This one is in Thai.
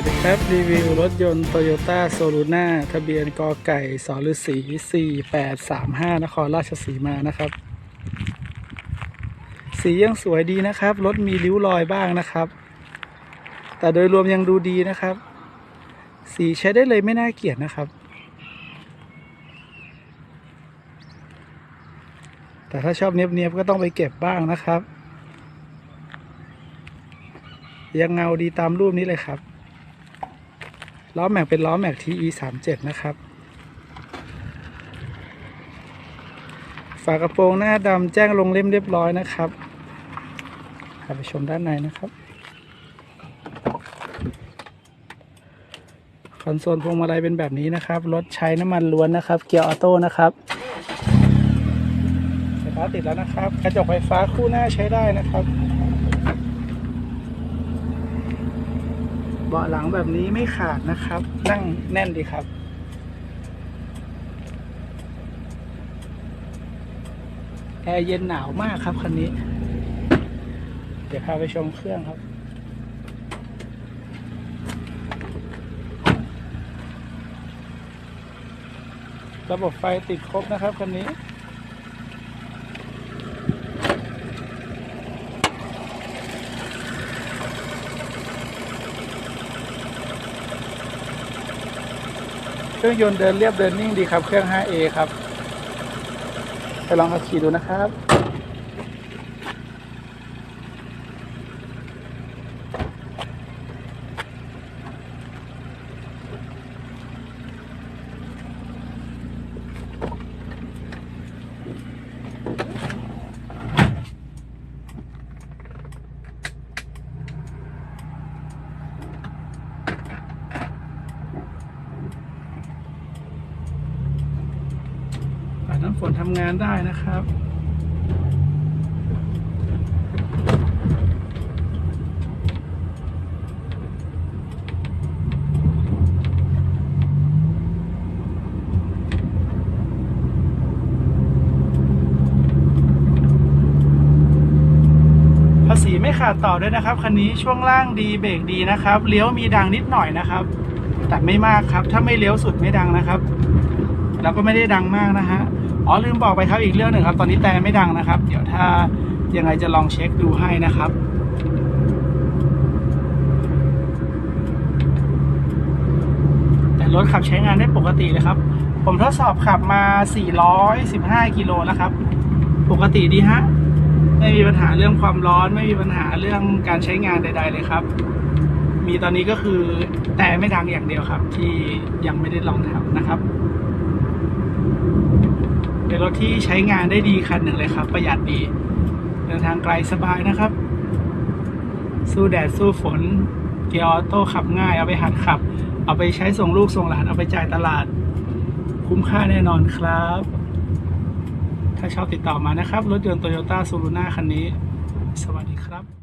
สดีครับ รีวิวรถยนต์ Toyota s o l u n a ทะเบียนกอไก่สอฤษี4835 นครราชสีมานะครับ สียังสวยดีนะครับ รถมีริ้วรอยบ้างนะครับ แต่โดยรวมยังดูดีนะครับ สีใช้ได้เลยไม่น่าเกลียดนะครับ แต่ถ้าชอบเนียบๆก็ต้องไปเก็บบ้างนะครับ ยังเงาดีตามรูปนี้เลยครับ ล้อแม็กเป็นล้อแม็ก TE 3 7นะครับฝากระโปรงหน้าดำแจ้งลงเล่มเรียบร้อยนะครับพาไปชมด้านในนะครับ คอนโซลพวงมาลัยเป็นแบบนี้นะครับ รถใช้น้ำมันล้วนนะครับ เกียร์ออโต้นะครับไฟฟ้าติดแล้วนะครับ กระจกไฟฟ้าคู่หน้าใช้ได้นะครับ เบาะหลังแบบนี้ไม่ขาดนะครับ นั่งแน่นดีครับแอร์เย็นหนาวมากครับคันนี้ เดี๋ยวพาไปชมเครื่องครับ ระบบไฟติดครบนะครับคันนี้ เครื่องยนต์เดินเรียบเดินนิ่งดีครับ เครื่อง 5A ครับ ไปลองขับขี่ดูนะครับำฝนทำงานได้นะครับภาษีไม่ขาดต่อด้วยนะครับคันนี้ช่วงล่างดีเบรกดีนะครับเลี้ยวมีดังนิดหน่อยนะครับ แต่ไม่มากครับ ถ้าไม่เลี้ยวสุดไม่ดังนะครับ แล้วก็ไม่ได้ดังมากนะฮะ อ๋อลืมบอกไปครับอีกเรื่องหนึ่งครับ ตอนนี้แต่ไม่ดังนะครับ เดี๋ยวถ้ายังไงจะลองเช็คดูให้นะครับแต่รถขับใช้งานได้ปกติเลยครับ ผมทดสอบขับมา 415 กิโลแล้วครับ ปกติดีฮะ ไม่มีปัญหาเรื่องความร้อน ไม่มีปัญหาเรื่องการใช้งานใด ๆ เลยครับ มีตอนนี้ก็คือแต่ไม่ดังอย่างเดียวครับ ที่ยังไม่ได้ลองทำนะครับ รถที่ใช้งานได้ดีคันหนึ่งเลยครับ ประหยัดดี เดินทางไกลสบายนะครับ สู้แดดสู้ฝน เกียร์ออโต้ขับง่ายเอาไปหัดขับ เอาไปใช้ส่งลูกส่งหลานเอาไปจ่ายตลาด คุ้มค่าแน่นอนครับ ถ้าชอบติดต่อมานะครับ รถยนต์โตโยต้าซูรุน่าคันนี้ สวัสดีครับ